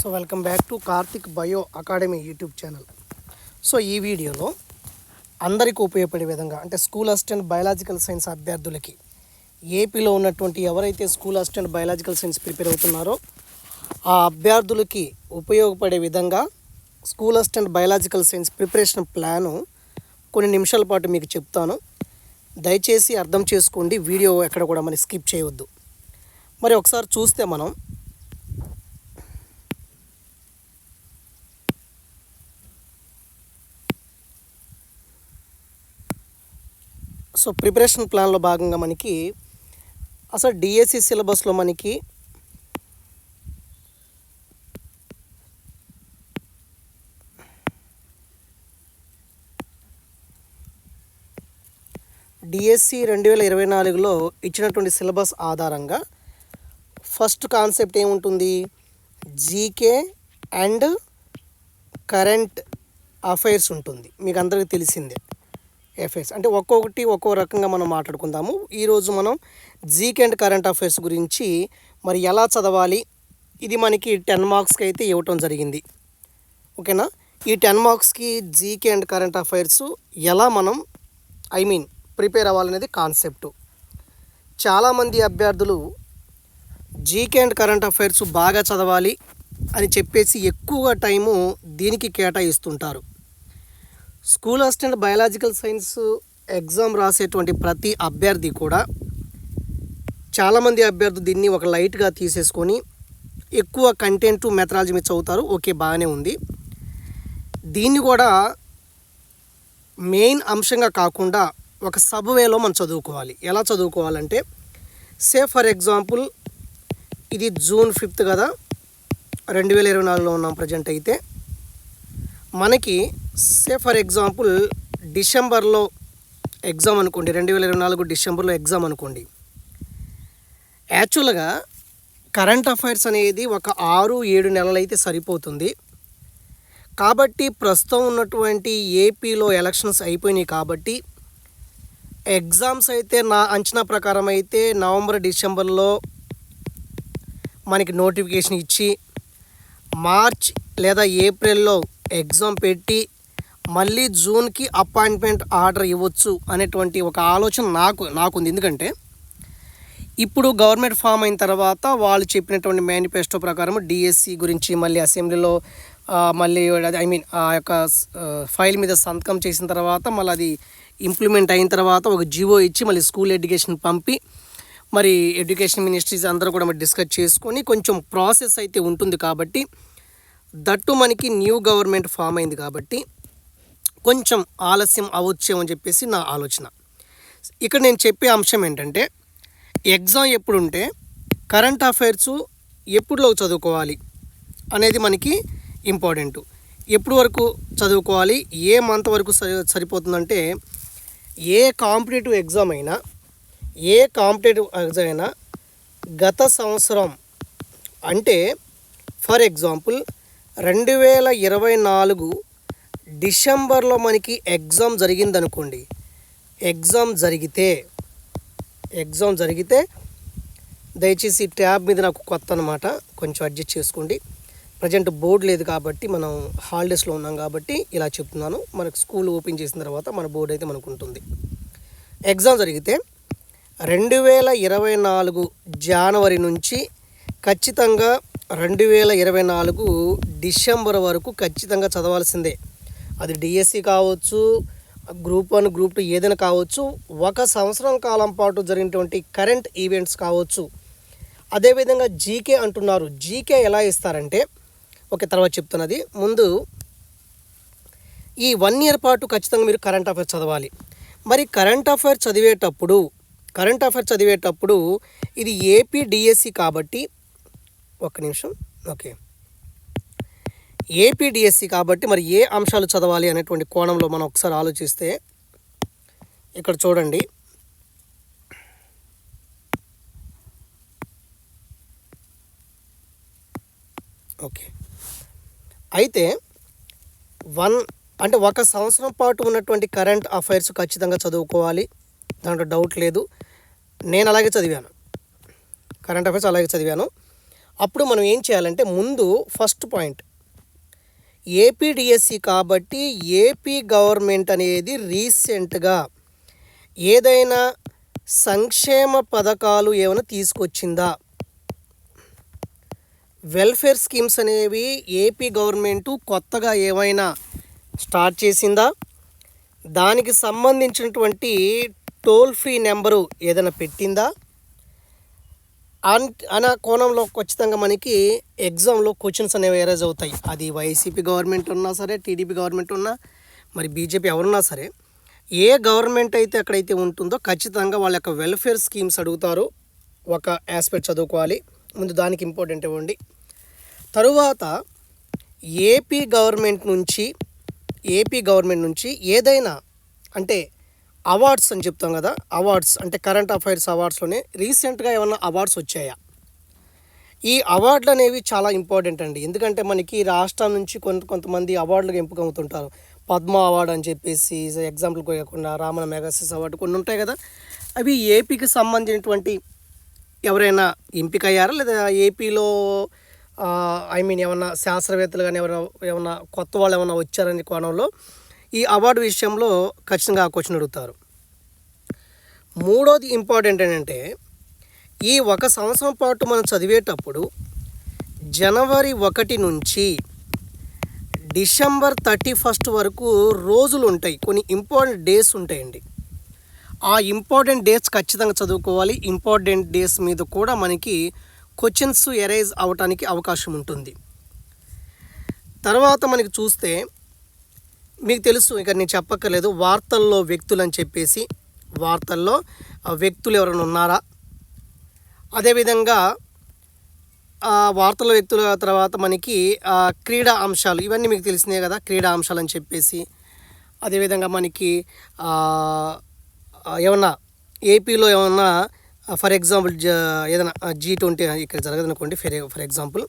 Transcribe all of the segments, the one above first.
So welcome back to Karthik bio academy YouTube channel. So ఈ వీడియోలో అందరికీ ఉపయోగపడే విధంగా అంటే స్కూల్ అసిస్టెంట్ బయాలజికల్ సైన్స్ అభ్యర్థులకి ఏపీలో ఉన్నటువంటి ఎవరైతే school assistant biological science prepare అవుతున్నారో ఆ అభ్యర్థులకి ఉపయోగపడే విధంగా school assistant biological science preparation plan కొన్ని నిమిషాల పాటు మీకు చెప్తాను. దయచేసి అర్థం చేసుకోండి వీడియో ఎక్కడ కూడా మరి స్కిప్ చేయవద్దు. మరి ఒకసారి చూస్తే మనం సో ప్రిపరేషన్ ప్లాన్లో భాగంగా మనకి అసలు డిఎస్సి సిలబస్లో మనకి డిఎస్సి రెండు వేల ఇరవై నాలుగులో ఇచ్చినటువంటి సిలబస్ ఆధారంగా ఫస్ట్ కాన్సెప్ట్ ఏముంటుంది? జీకే అండ్ కరెంట్ అఫైర్స్ ఉంటుంది. మీకు అందరికీ తెలిసిందే. ఎఫైర్స్ అంటే ఒక్కొక్కటి ఒక్కో రకంగా మనం మాట్లాడుకుందాము. ఈరోజు మనం జీక్ అండ్ కరెంట్ అఫైర్స్ గురించి మరి ఎలా చదవాలి? ఇది మనకి టెన్ మార్క్స్కి అయితే ఇవ్వటం జరిగింది. ఓకేనా? ఈ టెన్ మార్క్స్కి జీకే అండ్ కరెంట్ అఫైర్స్ ఎలా మనం ఐ మీన్ ప్రిపేర్ అవ్వాలనేది కాన్సెప్టు చాలామంది అభ్యర్థులు జీకే అండ్ కరెంట్ అఫైర్స్ బాగా చదవాలి అని చెప్పేసి ఎక్కువగా టైము దీనికి కేటాయిస్తుంటారు. School assistant biological science exam రాసేటువంటి ప్రతి అభ్యర్థి కూడా చాలామంది అభ్యర్థులు దీన్ని ఒక లైట్గా తీసేసుకొని ఎక్కువ కంటెంట్ మెథడాలజీ మీద చదువుతారు. ఓకే బాగానే ఉంది. దీన్ని కూడా మెయిన్ అంశంగా కాకుండా ఒక సబ్వేలో మనం చదువుకోవాలి. ఎలా చదువుకోవాలంటే సే ఫర్ ఎగ్జాంపుల్ ఇది జూన్ ఫిఫ్త్ కదా రెండు వేల ఇరవై నాలుగులో ఉన్నాం ప్రజెంట్ అయితే. మనకి సే ఫర్ ఎగ్జాంపుల్ డిసెంబర్లో ఎగ్జామ్ అనుకోండి రెండు వేల ఇరవై నాలుగు డిసెంబర్లో ఎగ్జామ్ అనుకోండి. యాక్చువల్గా కరెంట్ అఫైర్స్ అనేది ఒక ఆరు ఏడు నెలలు అయితే సరిపోతుంది. కాబట్టి ప్రస్తుతం ఉన్నటువంటి ఏపీలో ఎలక్షన్స్ అయిపోయినాయి కాబట్టి ఎగ్జామ్స్ అయితే నా అంచనా ప్రకారం అయితే నవంబర్ డిసెంబర్లో మనకి నోటిఫికేషన్ ఇచ్చి మార్చ్ లేదా ఏప్రిల్లో ఎగ్జామ్ పెట్టి మళ్ళీ జూన్కి అపాయింట్మెంట్ ఆర్డర్ ఇవ్వచ్చు అనేటువంటి ఒక ఆలోచన నాకు నాకుంది. ఎందుకంటే ఇప్పుడు గవర్నమెంట్ ఫామ్ అయిన తర్వాత వాళ్ళు చెప్పినటువంటి మేనిఫెస్టో ప్రకారం డిఎస్సి గురించి మళ్ళీ అసెంబ్లీలో మళ్ళీ ఐ మీన్ ఆ యొక్క ఫైల్ మీద సంతకం చేసిన తర్వాత మళ్ళీ అది ఇంప్లిమెంట్ అయిన తర్వాత ఒక జివో ఇచ్చి మళ్ళీ స్కూల్ ఎడ్యుకేషన్ పంపి మరి ఎడ్యుకేషన్ మినిస్ట్రీస్ అందరూ కూడా మరి డిస్కస్ చేసుకొని కొంచెం ప్రాసెస్ అయితే ఉంటుంది కాబట్టి దట్టు మనకి న్యూ గవర్నమెంట్ ఫామ్ అయింది కాబట్టి కొంచెం ఆలస్యం అవ్వచ్చేమో చెప్పేసి నా ఆలోచన. ఇక్కడ నేను చెప్పే అంశం ఏంటంటే ఎగ్జామ్ ఎప్పుడుంటే కరెంట్ అఫైర్స్ ఎప్పుడులో చదువుకోవాలి అనేది మనకి ఇంపార్టెంట్. ఎప్పుడు వరకు చదువుకోవాలి ఏ మంత్ వరకు సరి సరిపోతుందంటే ఏ కాంపిటేటివ్ ఎగ్జామ్ అయినా ఏ కాంపిటేటివ్ ఎగ్జామ్ అయినా గత సంవత్సరం అంటే ఫర్ ఎగ్జాంపుల్ రెండు వేల ఇరవై నాలుగు డిసెంబర్లో మనకి ఎగ్జామ్ జరిగిందనుకోండి. ఎగ్జామ్ జరిగితే ఎగ్జామ్ జరిగితే దయచేసి ట్యాబ్ మీద నాకు కొత్త అనమాట కొంచెం అడ్జస్ట్ చేసుకోండి. ప్రజెంట్ బోర్డు లేదు కాబట్టి మనం హాలిడేస్లో ఉన్నాం కాబట్టి ఇలా చెప్తున్నాను. మనకు స్కూల్ ఓపెన్ చేసిన తర్వాత మన బోర్డు అయితే మనకు ఉంటుంది. ఎగ్జామ్ జరిగితే రెండు వేల ఇరవై నాలుగు జనవరి నుంచి ఖచ్చితంగా రెండు వేల ఇరవై నాలుగు డిసెంబర్ వరకు ఖచ్చితంగా చదవాల్సిందే. అది డిఎస్సి కావచ్చు గ్రూప్ వన్ గ్రూప్ టూ ఏదైనా కావచ్చు ఒక సంవత్సరం కాలం పాటు జరిగినటువంటి కరెంట్ ఈవెంట్స్ కావచ్చు. అదేవిధంగా జీకే అంటున్నారు. జీకే ఎలా ఇస్తారంటే ఓకే తర్వాత చెప్తున్నది. ముందు ఈ వన్ ఇయర్ పాటు ఖచ్చితంగా మీరు కరెంట్ అఫైర్స్ చదవాలి. మరి కరెంట్ అఫైర్ చదివేటప్పుడు కరెంట్ అఫైర్ చదివేటప్పుడు ఇది ఏపీ డిఎస్సి కాబట్టి ఒక్క నిమిషం. ఓకే. ఏపీడిఎస్సి కాబట్టి మరి ఏ అంశాలు చదవాలి అనేటువంటి కోణంలో మనం ఒకసారి ఆలోచిస్తే ఇక్కడ చూడండి. ఓకే. అయితే వన్ అంటే ఒక సంవత్సరం పాటు ఉన్నటువంటి కరెంట్ అఫైర్స్ ఖచ్చితంగా చదువుకోవాలి. దాంట్లో డౌట్ లేదు. నేను అలాగే చదివాను. కరెంట్ అఫైర్స్ అలాగే చదివాను. అప్పుడు మనం ఏం చేయాలంటే ముందు ఫస్ట్ పాయింట్. ఏపీడిఎస్సి కాబట్టి ఏపీ గవర్నమెంట్ అనేది రీసెంట్గా ఏదైనా సంక్షేమ పథకాలు ఏమైనా తీసుకొచ్చిందా? వెల్ఫేర్ స్కీమ్స్ అనేవి ఏపీ గవర్నమెంటు కొత్తగా ఏమైనా స్టార్ట్ చేసిందా? దానికి సంబంధించినటువంటి టోల్ ఫ్రీ నెంబరు ఏదైనా పెట్టిందా? అన్ కోణంలో ఖచ్చితంగా మనకి ఎగ్జామ్లో క్వశ్చన్స్ అనేవి ఎరేజ్ అవుతాయి. అది వైసీపీ గవర్నమెంట్ ఉన్నా సరే టీడీపీ గవర్నమెంట్ ఉన్నా మరి బీజేపీ ఎవరున్నా సరే ఏ గవర్నమెంట్ అయితే ఎక్కడైతే ఉంటుందో ఖచ్చితంగా వాళ్ళ యొక్క వెల్ఫేర్ స్కీమ్స్ అడుగుతారు. ఒక ఆస్పెక్ట్ చదువుకోవాలి. ముందు దానికి ఇంపార్టెంట్ ఇవ్వండి. తరువాత ఏపీ గవర్నమెంట్ నుంచి ఏపీ గవర్నమెంట్ నుంచి ఏదైనా అంటే అవార్డ్స్ అని చెప్తాం కదా అవార్డ్స్ అంటే కరెంట్ అఫైర్స్ అవార్డ్స్లోనే రీసెంట్గా ఏమన్నా అవార్డ్స్ వచ్చాయా? ఈ అవార్డులు అనేవి చాలా ఇంపార్టెంట్ అండి. ఎందుకంటే మనకి రాష్ట్రం నుంచి కొంత కొంతమంది అవార్డులకు ఎంపిక అవుతుంటారు. పద్మ అవార్డు అని చెప్పేసి ఎగ్జాంపుల్ కాకుండా రామణ మెగాసిస్ అవార్డు కొన్ని ఉంటాయి కదా. అవి ఏపీకి సంబంధించినటువంటి ఎవరైనా ఎంపిక అయ్యారా లేదా ఏపీలో ఐ మీన్ ఏమన్నా శాస్త్రవేత్తలు కానీ ఎవరైనా ఏమన్నా కొత్త వాళ్ళు ఏమైనా వచ్చారని కోణంలో ఈ అవార్డు విషయంలో ఖచ్చితంగా ఆ క్వశ్చన్ అడుగుతారు. మూడోది ఇంపార్టెంట్ ఏంటంటే ఈ ఒక సంవత్సరం పాటు మనం చదివేటప్పుడు జనవరి ఒకటి నుంచి డిసెంబర్ థర్టీ ఫస్ట్ వరకు రోజులు ఉంటాయి కొన్ని ఇంపార్టెంట్ డేస్ ఉంటాయండి. ఆ ఇంపార్టెంట్ డేస్ ఖచ్చితంగా చదువుకోవాలి ఇంపార్టెంట్ డేస్ మీద కూడా మనకి క్వశ్చన్స్ ఎరైజ్ అవటానికి అవకాశం ఉంటుంది. తర్వాత మనకి చూస్తే మీకు తెలుసు ఇక నేను చెప్పక్కర్లేదు. వార్తల్లో వ్యక్తులు అని చెప్పేసి వార్తల్లో వ్యక్తులు ఎవరైనా ఉన్నారా? అదేవిధంగా వార్తల వ్యక్తుల తర్వాత మనకి క్రీడా అంశాలు ఇవన్నీ మీకు తెలిసినాయి కదా క్రీడా అంశాలు అని చెప్పేసి. అదేవిధంగా మనకి ఏమన్నా ఏపీలో ఏమన్నా ఫర్ ఎగ్జాంపుల్ జ ఏదైనా జీ ట్వంటీ ఇక్కడ జరగదనుకోండి ఫర్ ఫర్ ఎగ్జాంపుల్.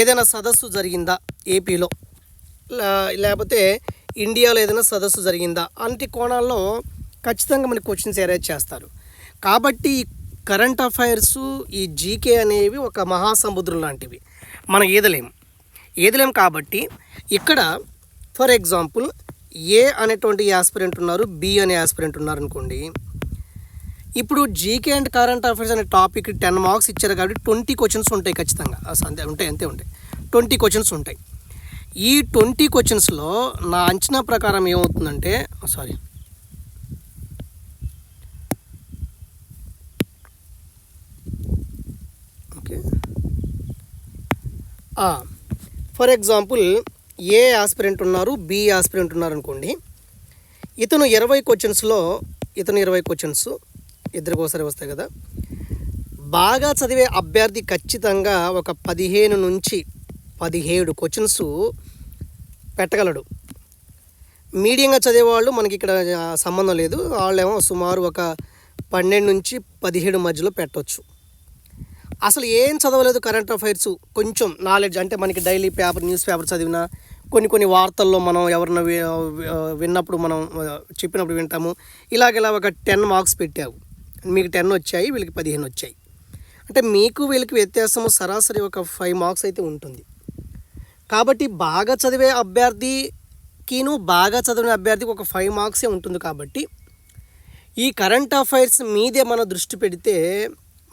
ఏదైనా సదస్సు జరిగిందా ఏపీలో? లేకపోతే ఇండియాలో ఏదైనా సదస్సు జరిగిందా? అంటి కోణాల్లో ఖచ్చితంగా మనకి క్వశ్చన్స్ ఎరేజ్ చేస్తారు. కాబట్టి కరెంట్ అఫైర్స్ ఈ జీకే అనేవి ఒక మహాసముద్రం లాంటివి. మనం ఈదలేం ఈదలేం కాబట్టి ఇక్కడ ఫర్ ఎగ్జాంపుల్ ఏ అనేటువంటి యాస్పిరెంట్ ఉన్నారు బి అనే యాస్పిరెంట్ ఉన్నారు అనుకోండి ఇప్పుడు జీకే అండ్ కరెంట్ అఫైర్స్ అనే టాపిక్ టెన్ మార్క్స్ ఇచ్చారు కాబట్టి ట్వంటీ క్వశ్చన్స్ ఉంటాయి ఖచ్చితంగా. అంతే ఉంటాయి అంతే ఉంటాయి. ట్వంటీ క్వశ్చన్స్ ఉంటాయి. ఈ ట్వంటీ క్వశ్చన్స్లో నా అంచనా ప్రకారం ఏమవుతుందంటే sorry okay. For example A aspirant ఉన్నారు బి ఆస్పిరెంట్ ఉన్నారు అనుకోండి. ఇతను ఇరవై క్వశ్చన్స్లో ఇతను ఇరవై క్వశ్చన్స్ ఇద్దరికి ఒకసారి వస్తాయి కదా. బాగా చదివే అభ్యర్థి ఖచ్చితంగా ఒక పదిహేను నుంచి పదిహేడు క్వశ్చన్స్ పెట్టగలడు. మీడియంగా చదివేవాళ్ళు మనకి ఇక్కడ సంబంధం లేదు. వాళ్ళేమో సుమారు ఒక పన్నెండు నుంచి పదిహేడు మధ్యలో పెట్టవచ్చు అసలు ఏం చదవలేదు కరెంట్ అఫైర్స్ కొంచెం నాలెడ్జ్ అంటే మనకి డైలీ పేపర్ న్యూస్ పేపర్ చదివినా కొన్ని కొన్ని వార్తల్లో మనం ఎవరిన విన్నప్పుడు మనం చెప్పినప్పుడు వింటాము. ఇలాగలా ఒక టెన్ మార్క్స్ పెట్టావు. మీకు టెన్ వచ్చాయి వీళ్ళకి పదిహేను వచ్చాయి. అంటే మీకు వీళ్ళకి వ్యత్యాసము సరాసరి ఒక ఫైవ్ మార్క్స్ అయితే ఉంటుంది. కాబట్టి బాగా చదివే అభ్యర్థికిను బాగా చదివిన అభ్యర్థికి ఒక ఫైవ్ మార్క్సే ఉంటుంది కాబట్టి ఈ కరెంట్ అఫైర్స్ మీదే మన దృష్టి పెడితే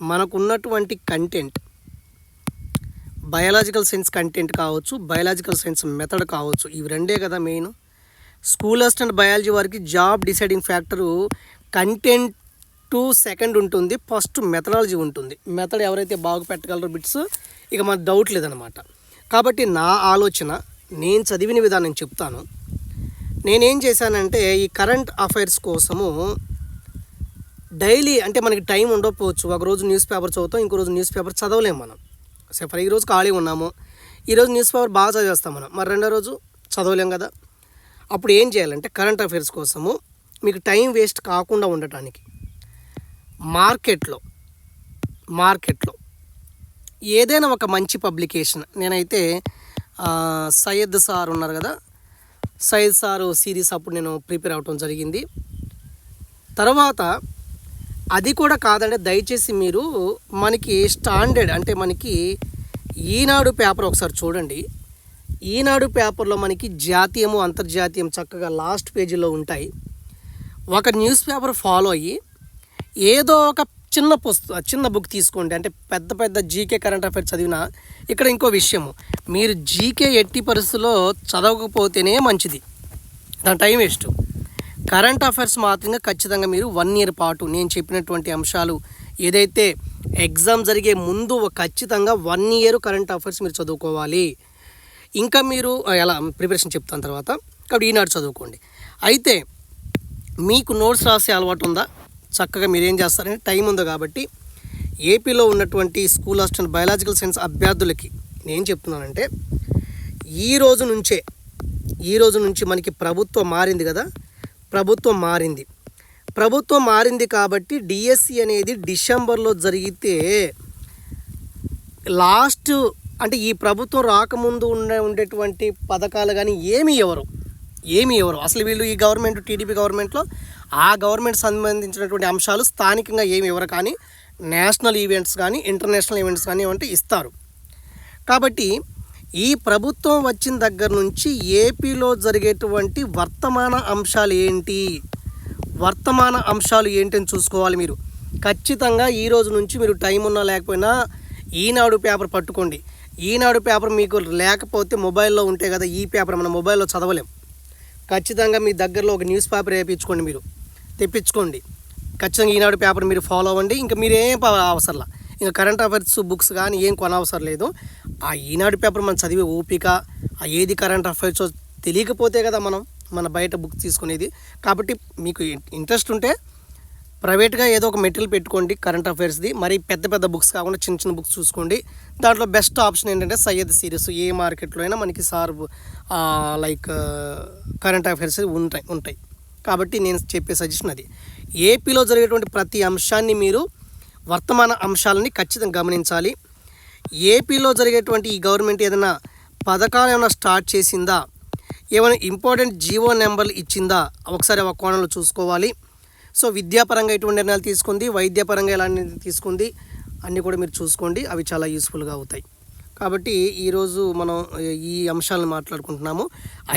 మనకున్నటువంటి కంటెంట్ బయాలజికల్ సైన్స్ కంటెంట్ కావచ్చు బయాలజికల్ సైన్స్ మెథడ్ కావచ్చు ఇవి రెండే కదా మెయిన్ స్కూల్ అసిస్టెంట్ బయాలజీ వారికి job deciding factor content to second ఉంటుంది ఫస్ట్ మెథడాలజీ ఉంటుంది. మెథడ్ ఎవరైతే బాగు పెట్టగలరో బిట్స్ ఇక మన డౌట్ లేదనమాట కాబట్టి నా ఆలోచన నేను చదివిన విధానం చెప్తాను. నేనేం చేశానంటే ఈ కరెంట్ అఫైర్స్ కోసము డైలీ అంటే మనకి టైం ఉండకపోవచ్చు. ఒక రోజు న్యూస్ పేపర్ చదువుతాం ఇంకో రోజు న్యూస్ పేపర్ చదవలేం మనం. సరే ఫర్ ఈ ఖాళీ ఉన్నాము. ఈరోజు న్యూస్ పేపర్ బాగా చదివేస్తాం మనం. మరి రెండో రోజు చదవలేం కదా. అప్పుడు ఏం చేయాలంటే కరెంట్ అఫైర్స్ కోసము మీకు టైం వేస్ట్ కాకుండా ఉండటానికి మార్కెట్లో మార్కెట్లో ఏదైనా ఒక మంచి పబ్లికేషన్. నేనైతే సయ్యద్ సార్ ఉన్నారు కదా. సయ్యద్ సారు సిరీస్ అప్పుడు నేను ప్రిపేర్ అవటం జరిగింది. తర్వాత అది కూడా కాదంటే దయచేసి మీరు మనకి స్టాండర్డ్ అంటే మనకి ఈనాడు పేపర్ ఒకసారి చూడండి. ఈనాడు పేపర్లో మనకి జాతీయము అంతర్జాతీయం చక్కగా లాస్ట్ పేజీలో ఉంటాయి. ఒక న్యూస్ పేపర్ ఫాలో అయ్యి ఏదో ఒక చిన్న పుస్తకం చిన్న బుక్ తీసుకోండి. అంటే పెద్ద పెద్ద జీకే కరెంట్ అఫైర్స్ చదివినా ఇక్కడ ఇంకో విషయము. మీరు జీకే ఎట్టి పరిస్థితుల్లో చదవకపోతేనే మంచిది. దాని టైం వేస్ట్. కరెంట్ అఫైర్స్ మాత్రంగా ఖచ్చితంగా మీరు వన్ ఇయర్ పాటు నేను చెప్పినటువంటి అంశాలు ఏదైతే ఎగ్జామ్ జరిగే ముందు ఖచ్చితంగా వన్ ఇయర్ కరెంట్ అఫైర్స్ మీరు చదువుకోవాలి. ఇంకా మీరు ఎలా ప్రిపరేషన్ చెప్తాను తర్వాత. కాబట్టి ఈనాడు చదువుకోండి. అయితే మీకు నోట్స్ రాసే అలవాటు ఉందా? చక్కగా మీరు ఏం చేస్తారంటే టైం ఉంది కాబట్టి ఏపీలో ఉన్నటువంటి స్కూల్ అసిస్టెంట్ బయాలజికల్ సైన్స్ అభ్యర్థులకి నేను చెప్తున్నానంటే ఈ రోజు నుంచే ఈ రోజు నుంచి మనకి ప్రభుత్వం మారింది కదా? ప్రభుత్వం మారింది. ప్రభుత్వం మారింది కాబట్టి డిఎస్సి అనేది డిసెంబర్లో జరిగితే లాస్ట్ అంటే ఈ ప్రభుత్వం రాకముందు ఉండే ఉండేటువంటి పథకాలు కానీ ఏమీ ఇవ్వరు. ఏమి ఇవ్వరు. అసలు వీళ్ళు ఈ గవర్నమెంట్ టీడీపీ గవర్నమెంట్లో ఆ గవర్నమెంట్ సంబంధించినటువంటి అంశాలు స్థానికంగా ఏమి ఇవ్వరు కానీ నేషనల్ ఈవెంట్స్ కానీ ఇంటర్నేషనల్ ఈవెంట్స్ కానీ ఏమంటే ఇస్తారు. కాబట్టి ఈ ప్రభుత్వం వచ్చిన దగ్గర నుంచి ఏపీలో జరిగేటువంటి వర్తమాన అంశాలు ఏంటి? వర్తమాన అంశాలు ఏంటని చూసుకోవాలి మీరు. ఖచ్చితంగా ఈ రోజు నుంచి మీరు టైం ఉన్నా లేకపోయినా ఈనాడు పేపర్ పట్టుకోండి. ఈనాడు పేపర్ మీకు లేకపోతే మొబైల్లో ఉంటే కదా ఈ పేపర్ మన మొబైల్లో చదవలేం. ఖచ్చితంగా మీ దగ్గరలో ఒక న్యూస్ పేపర్ వేయించుకోండి మీరు. తెప్పించుకోండి. ఖచ్చితంగా ఈనాడు పేపర్ మీరు ఫాలో అవ్వండి. ఇంకా మీరు ఏం ప- అవసరంలా. ఇంకా కరెంట్ అఫైర్స్ బుక్స్ కానీ ఏం కొనవసరం లేదు. ఆ ఈనాడు పేపర్ మనం చదివే ఓపిక ఆ ఏది కరెంట్ అఫైర్స్ తెలియకపోతే కదా మనం మన బయట బుక్ తీసుకునేది. కాబట్టి మీకు ఇంట్రెస్ట్ ఉంటే ప్రైవేట్గా ఏదో ఒక మెటీరియల్ పెట్టుకోండి కరెంట్ అఫైర్స్ది మరి పెద్ద పెద్ద బుక్స్ కాకుండా చిన్న చిన్న బుక్స్ చూసుకోండి. దాంట్లో బెస్ట్ ఆప్షన్ ఏంటంటే సయ్యద్ సిరీస్ ఏ మార్కెట్లో అయినా మనకి సార్ లైక్ కరెంట్ అఫైర్స్ ఉంటాయి ఉంటాయి. కాబట్టి నేను చెప్పే సజెషన్ అది. ఏపీలో జరిగేటువంటి ప్రతి అంశాన్ని మీరు వర్తమాన అంశాలని ఖచ్చితంగా గమనించాలి. ఏపీలో జరిగేటువంటి ఈ గవర్నమెంట్ ఏదైనా పథకాలు ఏమైనా స్టార్ట్ చేసిందా? ఏమైనా ఇంపార్టెంట్ జీవో నెంబర్లు ఇచ్చిందా? ఒకసారి ఒక కోణంలో చూసుకోవాలి. సో విద్యాపరంగా ఎటువంటి నిర్ణయాలు తీసుకుంది వైద్యపరంగా ఎలాంటి తీసుకుంది. అన్నీ కూడా మీరు చూసుకోండి అవి చాలా యూస్ఫుల్గా అవుతాయి. కాబట్టి ఈరోజు మనం ఈ అంశాలను మాట్లాడుకుంటున్నాము.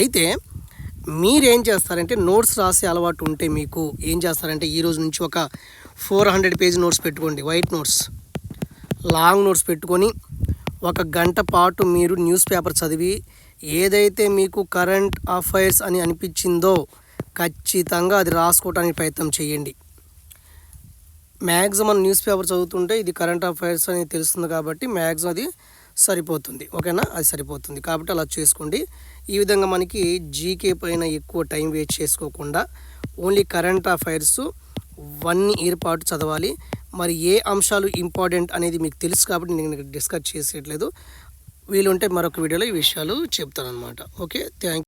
అయితే మీరేం చేస్తారంటే నోట్స్ రాసే అలవాటు ఉంటే మీకు ఏం చేస్తారంటే ఈ రోజు నుంచి ఒక ఫోర్ హండ్రెడ్ పేజ్ నోట్స్ పెట్టుకోండి వైట్ నోట్స్. లాంగ్ నోట్స్ పెట్టుకొని ఒక గంట పాటు మీరు న్యూస్ పేపర్ చదివి ఏదైతే మీకు కరెంట్ అఫైర్స్ అని అనిపించిందో ఖచ్చితంగా అది రాసుకోవడానికి ప్రయత్నం చేయండి. మ్యాక్సిమం న్యూస్ పేపర్ చదువుతుంటే ఇది కరెంట్ అఫైర్స్ అని తెలుస్తుంది కాబట్టి మ్యాక్సిమం అది సరిపోతుంది. ఓకేనా? అది సరిపోతుంది. కాబట్టి అలా చేసుకోండి. ఈ విధంగా మనకి జీకే పైన ఎక్కువ టైం వేస్ట్ చేసుకోకుండా only current affairs one year పాటు చదవాలి. మరి ఏ అంశాలు ఇంపార్టెంట్ అనేది మీకు తెలుసు కాబట్టి నేను డిస్కస్ చేసేయట్లేదు. వీలుంటే మరొక వీడియోలో ఈ విషయాలు చెప్తాను అనమాట ఓకే? థ్యాంక్